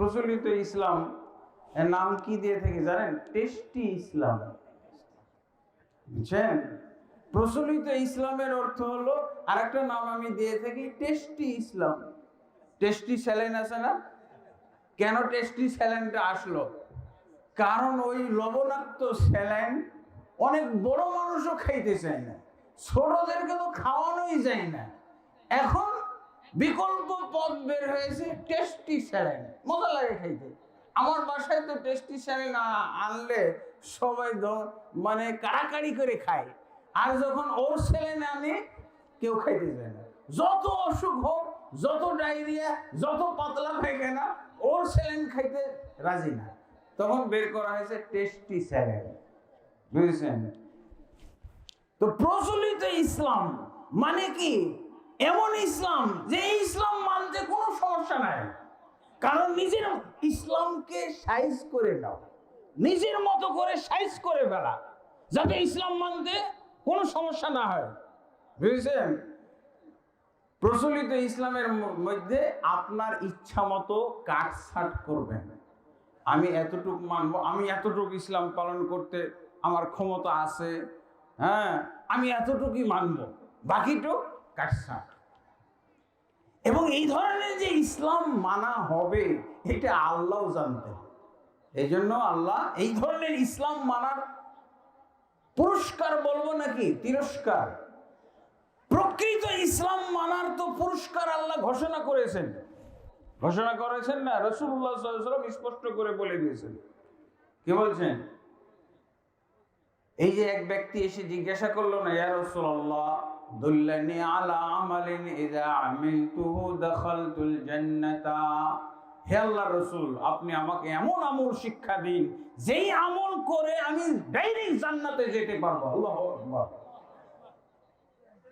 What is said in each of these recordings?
প্রচলিত ইসলাম এর নাম কি দিয়ে থেকে জানেন? টেস্টি ইসলাম। বুঝছেন? প্রচলিত ইসলামের অর্থ হলো আরেকটা নাম আমি দিয়ে থাকি টেস্টি ইসলাম। টেস্টি স্যালাইন আছে না? কেন টেস্টি স্যালাইনটা আসলো? কারণ ওই লবণাক্ত স্যালাইন অনেক বড় মানুষও খাইতে চায় না। ছোটদেরকে তো খাওয়ানোই যায় না। এখন বিকল্প পদ বের হয়েছে টেস্টি স্যালাইন মজা লাগে খাইতে আমার বাসায় তো টেস্টি স্যালাইন আনলে সবাই মানে কাড়াকাড়ি করে খায়। আর যখন ওর স্যালাইন আনে, কেউ খাইতে চায় না। যত অসুখ হোক, যত ডায়রিয়া যত পাতলা পায়খানা, ওর স্যালাইন খাইতে রাজি না। তখন বের করা হয়েছে টেস্টি স্যালাইন বুঝেছেন? তো প্রচলিত ইসলাম মানে কি? এমন ইসলাম যে ইসলাম মানতে কোনো সমস্যা নাই। কারণ নিজের ইসলামকে সাইজ করে নাও। নিজের মতো করে সাইজ করে ফেলা, যাতে ইসলাম মানতে কোনো সমস্যা না হয়। বুঝেছেন? প্রচলিত ইসলামের মধ্যে আপনার ইচ্ছা মতো কাটছাট করবেন। আমি এতটুকু মানবো, আমি এতটুকু ইসলাম পালন করতে আমার ক্ষমতা আছে হ্যাঁ? আমি এতটুকুই মানবো। বাকিটুক কাটছাট। এবং এই ধরনের যে ইসলাম মানা হবে, এটা আল্লাহ জানতেন। এই জন্য আল্লাহ এই ধরনের ইসলাম মানার পুরস্কার বলব নাকি? তিরস্কার। প্রকৃত ইসলাম মানার তো পুরস্কার আল্লাহ ঘোষণা করেছেন। ঘোষণা করেছেন না? রসুল্লাহ স্পষ্ট করে বলে দিয়েছেন। কি বলছেন? এই যে এক ব্যক্তি এসে জিজ্ঞাসা করল না, ইয়া রাসূলুল্লাহ দুল্লানি আলা আমালিন ইযা আমিলতুহু দাখালতুল জান্নাতা। হে আল্লাহ রসুল, আপনি আমাকে এমন আমল শিক্ষা দিন, যেই আমল করে আমি ডাইরেক্ট জান্নাতে যেতে পারব। আল্লাহ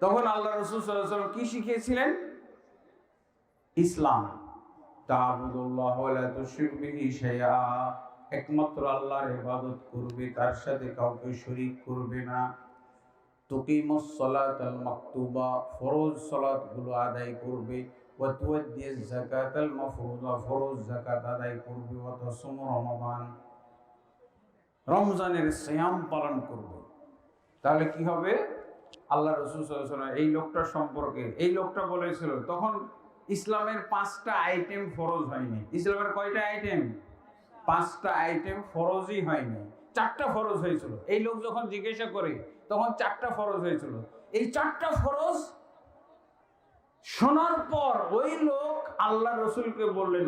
তখন আল্লাহ রসুল আলাইহি কি শিখিয়েছিলেন? ইসলাম। একমাত্র আল্লাহর ইবাদত করবে, তার সাথে কাউকে শরীক করবে না। তুকিমুস সালাতাল মাকতুবা, ফরজ সালাতগুলো আদায় করবে। ওয়া তুআদ্দিজ যাকাতাল মাফরুজা, ফরজ যাকাত আদায় করবে। ওয়া তাসুমু রমাদান। রমজানের সিয়াম পালন করবে। তাহলে কি হবে? আল্লাহ রসুল এই লোকটা সম্পর্কে, এই লোকটা বলেছিল, তখন ইসলামের পাঁচটা আইটেম ফরজ হয়নি। ইসলামের কয়টা আইটেম পাঁচটা আইটেম ফরজই হয়নি। চারটা ফরজ হয়েছিল। এই লোক যখন জিজ্ঞাসা করে, তখন চারটা ফরজ হয়েছিল। এই চারটা ফরজ শোনার পর ওই লোক আল্লাহ রসুলকে বললেন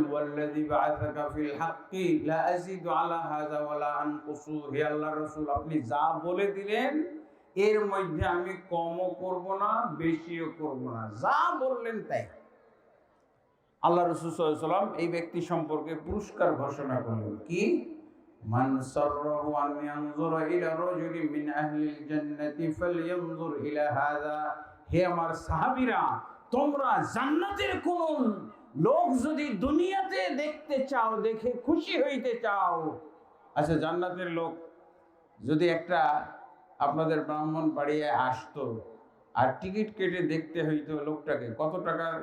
আল্লাহ রসুল, আপনি যা বলে দিলেন, এর মধ্যে আমি কমও করব না, বেশিও করব না। যা বললেন তাই। আল্লাহ রসুল সাল্লাম এই ব্যক্তি সম্পর্কে পুরস্কার ঘোষণা করলেন। কি? মান সাররাহু আন ইয়ানজুরা ইলা রাজুলিন মিন আহলিল জান্নাতি ফালইয়ানজুর ইলা হাযা। হে আমার সাহাবীরা, তোমরা জান্নাতের কোন লোক যদি দুনিয়াতে দেখতে চাও, দেখে খুশি হইতে চাও। আচ্ছা জান্নাতের লোক যদি একটা আপনাদের ব্রাহ্মণ বাড়িয়ে আসতো আর টিকিট কেটে দেখতে হইতো লোকটাকে, কত টাকার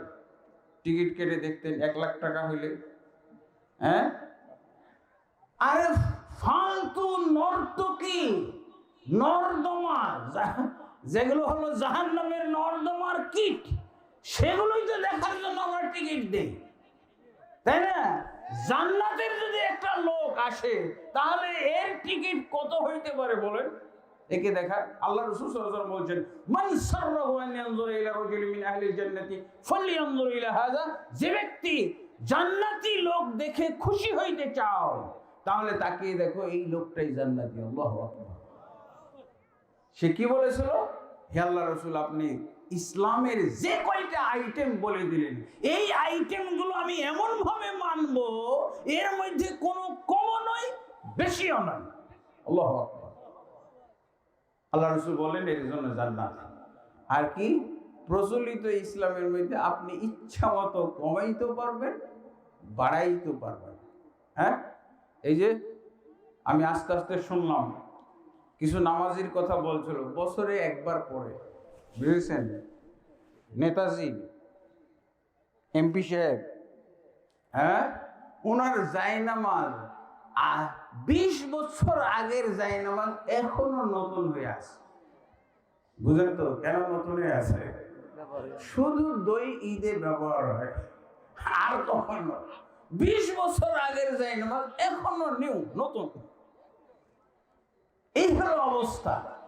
টিকিট কেটে দেখতেন? এক লাখ টাকা হইলে? হ্যাঁ? আরে ফালতু নর্তকী নর্দমা যেগুলো হলো জাহান নামের নর্দমার কিট, সেগুলোই তো দেখার জন্য আমরা টিকিট দেই। তাই না? জান্নাতের যদি একটা লোক আসে, তাহলে এর টিকিট কত হইতে পারে বলেন? একে দেখা, আল্লাহ রাসূল সাল্লাল্লাহু বলছেন, মান সাররাহু আন ইয়ানজুরা ইলা রাজুলিন মিন আহলিল জান্নাতি ফালইয়ানজুর ইলা হাযা। যে ব্যক্তি জান্নাতি লোক দেখে খুশি হইতে চাও তাহলে তাকিয়ে দেখো এই লোকটাই জান্নাতি, আল্লাহু সে কি বলেছিল? হে আল্লাহ রসুল, আপনি ইসলামের যে কয়টা আইটেম বলে দিলেন, এই আইটেমগুলো আমি এমন ভাবে মানবো, এর মধ্যে কোনো কমও নয়, বেশিও নয়। আল্লাহ আল্লাহ রসুল বলেন এর জন্য জান্নাত। আর কি? প্রচলিত ইসলামের মধ্যে আপনি ইচ্ছা মতো কমাইতে পারবেন বাড়াইতে পারবেন। হ্যাঁ? এই যে আমি আস্তে আস্তে শুনলাম কিছু নামাজির কথা বলছিল বছরে একবার পরে বুঝেছেন? নেতাজি এমপি সাহেব হ্যাঁ? ওনার জায়নামাজ বিশ বছর আগের জায়নামাজ এখনও নতুন হয়ে আছে। বুঝেন তো কেন নতুন হয়ে আছে? শুধু দই ঈদে ব্যবহার হয় আর কখনো। বিশ বছর আগের জায়নামাজ এখনও নিউ নতুন। এই হলো অবস্থা।